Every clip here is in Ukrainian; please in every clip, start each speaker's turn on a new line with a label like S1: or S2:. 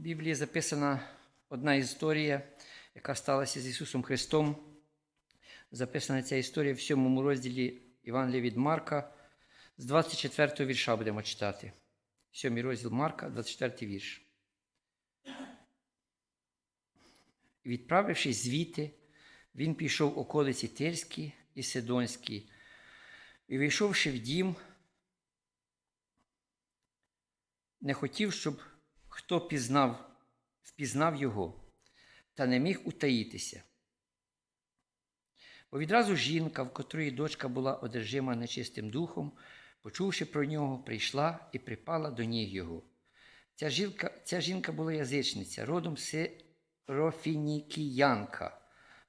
S1: Біблії записана одна історія, яка сталася з Ісусом Христом. Записана ця історія в сьомому розділі Євангелія від Марка. З 24 вірша будемо читати. Сьомий розділ Марка, 24 вірш. Відправившись звідти, він пішов околиці Тирські і Сидонські, і, вийшовши в дім, не хотів, щоб хто пізнав, впізнав його, та не міг утаїтися. Бо відразу жінка, в котрої дочка була одержима нечистим духом, почувши про нього, прийшла і припала до ніг його. Ця жінка, ця жінка була язичниця, родом Сирофінікіянка.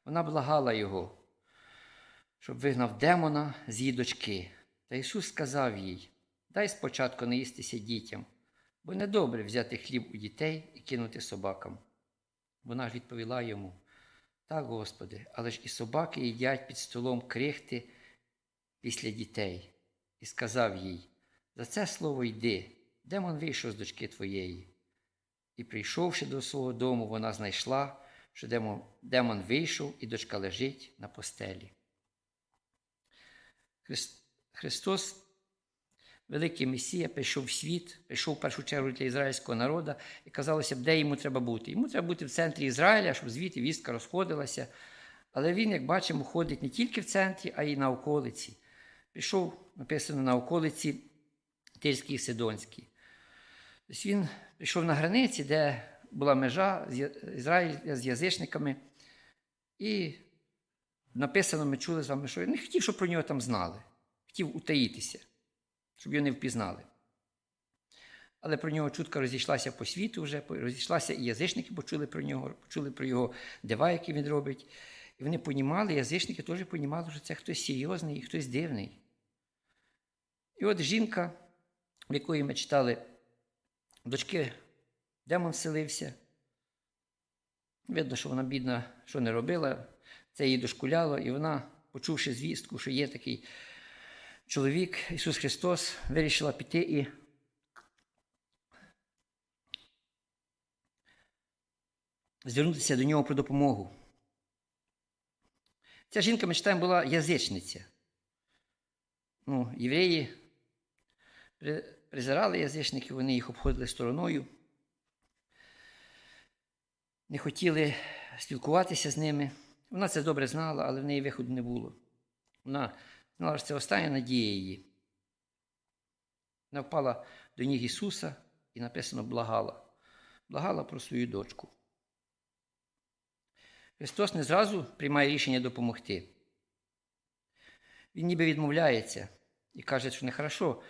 S1: Вона благала його, щоб вигнав демона з її дочки. Та Ісус сказав їй: Дай спочатку наїстися дітям, бо недобре взяти хліб у дітей і кинути собакам. Вона ж відповіла йому: Так, Господи, але ж і собаки їдять під столом крихти після дітей. І сказав їй: За це слово йди, демон вийшов з дочки твоєї. І, прийшовши до свого дому, вона знайшла, що демон, демон вийшов, і дочка лежить на постелі. Христос, великий Месія, прийшов в світ, прийшов в першу чергу для ізраїльського народу, і казалося б, де йому треба бути. Йому треба бути в центрі Ізраїля, щоб звідти вістка розходилася. Але він, як бачимо, ходить не тільки в центрі, а й на околиці. Прийшов, написано на околиці Тирській Сидонській. Тобто він прийшов на границі, де була межа Ізраїля з язичниками. І написано, ми чули з вами, що не хотів, щоб про нього там знали. Хотів утаїтися, щоб його не впізнали. Але про нього чутка розійшлася по світу вже, розійшлася і язичники почули про нього, почули про його дива, які він робить. І вони понімали, язичники теж понімали, що це хтось серйозний і хтось дивний. І от жінка, в якої ми читали дочки, демон вселився. Видно, що вона, бідна, що не робила, це її дошкуляло, і вона, почувши звістку, що є такий чоловік, Ісус Христос, вирішила піти і звернутися до нього про допомогу. Ця жінка, ми читаємо, була язичниця. Ну, Євреї презирали язичників, вони їх обходили стороною, не хотіли спілкуватися з ними. Вона це добре знала, але в неї виходу не було. Вона знала, що це остання надія її. Вона впала до ніг Ісуса і написано благала. Благала про свою дочку. Христос не зразу приймає рішення допомогти. Він ніби відмовляється і каже, що нехорошо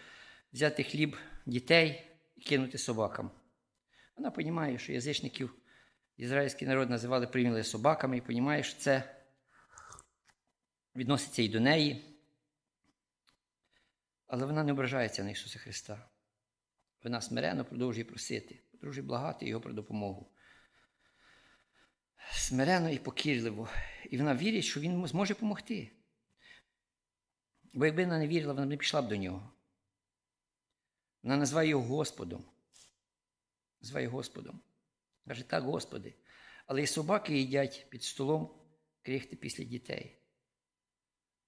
S1: взяти хліб дітей і кинути собакам. Вона розуміє, що язичників ізраїльський народ називали прийняли собаками, і розуміє, що це відноситься і до неї. Але вона не ображається на Ісуса Христа. Вона смиренно продовжує просити, продовжує благати Його про допомогу. Смиренно і покірливо. І вона вірить, що Він зможе допомогти. Бо якби вона не вірила, вона б не пішла б до нього. Вона називає його Господом. Називає Господом. Каже, так, Господи. Але і собаки їдять під столом крихти після дітей.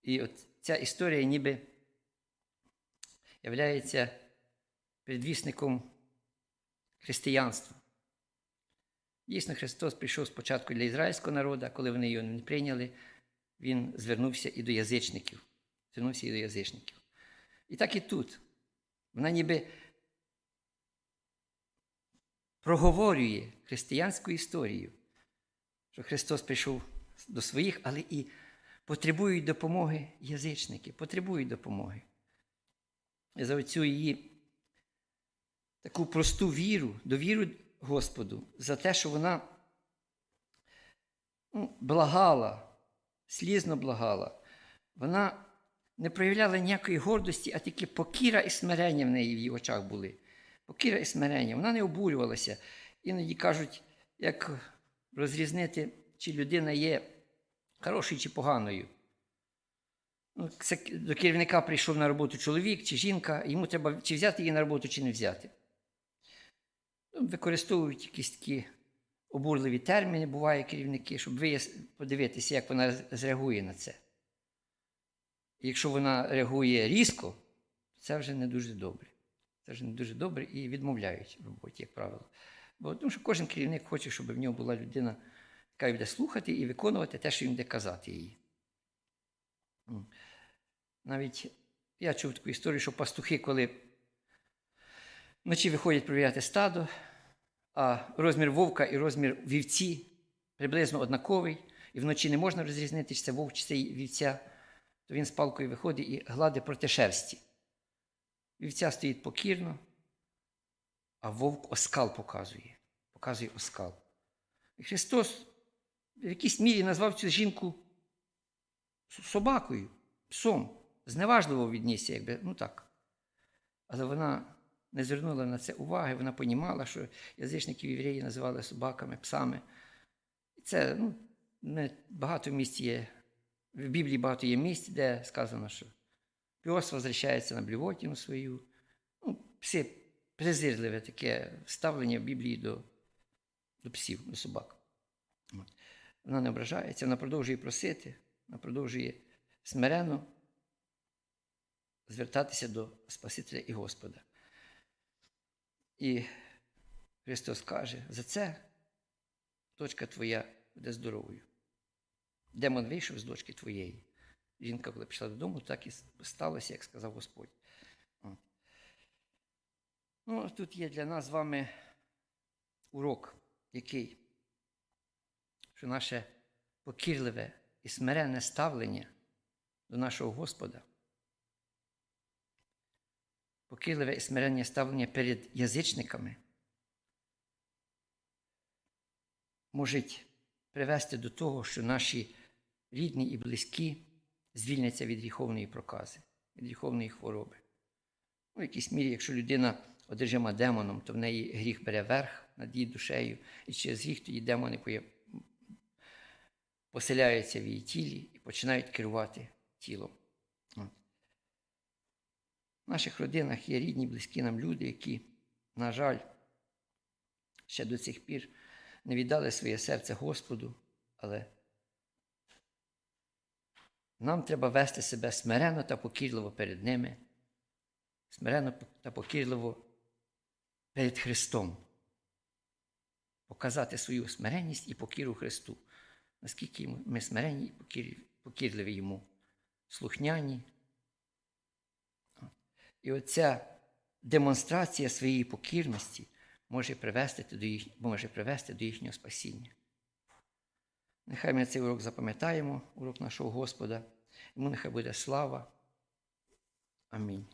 S1: І от ця історія ніби являється предвісником християнства. Дійсно, Христос прийшов спочатку для ізраїльського народу, коли вони його не прийняли, Він звернувся і до язичників. Звернувся і до язичників. І так і тут. Вона ніби проговорює християнську історію, що Христос прийшов до своїх, але і потребують допомоги язичники, потребують допомоги. За оцю її таку просту віру, довіру Господу, за те, що вона ну, благала, слізно благала. Вона не проявляла ніякої гордості, а тільки покіра і смирення в неї в її очах були. Покіра і смирення. Вона не обурювалася. Іноді кажуть, як розрізнити, чи людина є хорошою чи поганою. Ну, До керівника прийшов на роботу чоловік чи жінка, йому треба чи взяти її на роботу, чи не взяти. використовують якісь такі обурливі терміни, буває керівники, щоб подивитися, як вона зреагує на це. Якщо вона реагує різко, це вже не дуже добре. Це вже не дуже добре і відмовляють в роботі, як правило. Бо тому що кожен керівник хоче, щоб в нього була людина, яка буде слухати і виконувати те, що він буде казати їй. Навіть я чув таку історію, що пастухи, коли вночі виходять провіряти стадо, а розмір вовка і розмір вівці приблизно однаковий, і вночі не можна розрізнити, чи це вовк, чи це вівця, то він з палкою виходить і гладить проти шерсті. Вівця стоїть покірно, а вовк оскал показує. Показує оскал. І Христос в якійсь мірі назвав цю жінку собакою, псом. Зневажливо віднісся, якби, ну так. Але вона не звернула на це уваги, вона понімала, що язичників євреї називали собаками, псами. Це ну, не, багато місць є. В Біблії багато є місць, де сказано, що пес возвращається на блювотину свою. Ну, пси презирливе таке ставлення в Біблії до, до псів, до собак. Вона не ображається, вона продовжує просити, продовжує смиренно звертатися до Спасителя і Господа. І Христос каже, за це дочка твоя буде здоровою. Демон вийшов з дочки твоєї. Жінка, коли пішла додому, так і сталося, як сказав Господь. От. Ну, тут є для нас з вами урок, який, що наше покірливе і смиренне ставлення до нашого Господа, покірливе і смиренне ставлення перед язичниками можуть привести до того, що наші рідні і близькі звільняться від гріховної прокази, від гріховної хвороби. У якійсь мірі, якщо людина одержима демоном, то в неї гріх бере верх над її душею, і через гріх тоді демони поселяються в її тілі і починають керувати тілом. В наших родинах є рідні, близькі нам люди, які, на жаль, ще до цих пір не віддали своє серце Господу, але нам треба вести себе смиренно та покірливо перед ними, смиренно та покірливо перед Христом. Показати свою смиренність і покіру Христу. Наскільки ми смиренні і покірливі йому, слухняні. І оця демонстрація своєї покірності може привести до, їх, може привести до їхнього спасіння. Нехай ми цей урок запам'ятаємо, урок нашого Господа. Йому нехай буде слава. Амінь.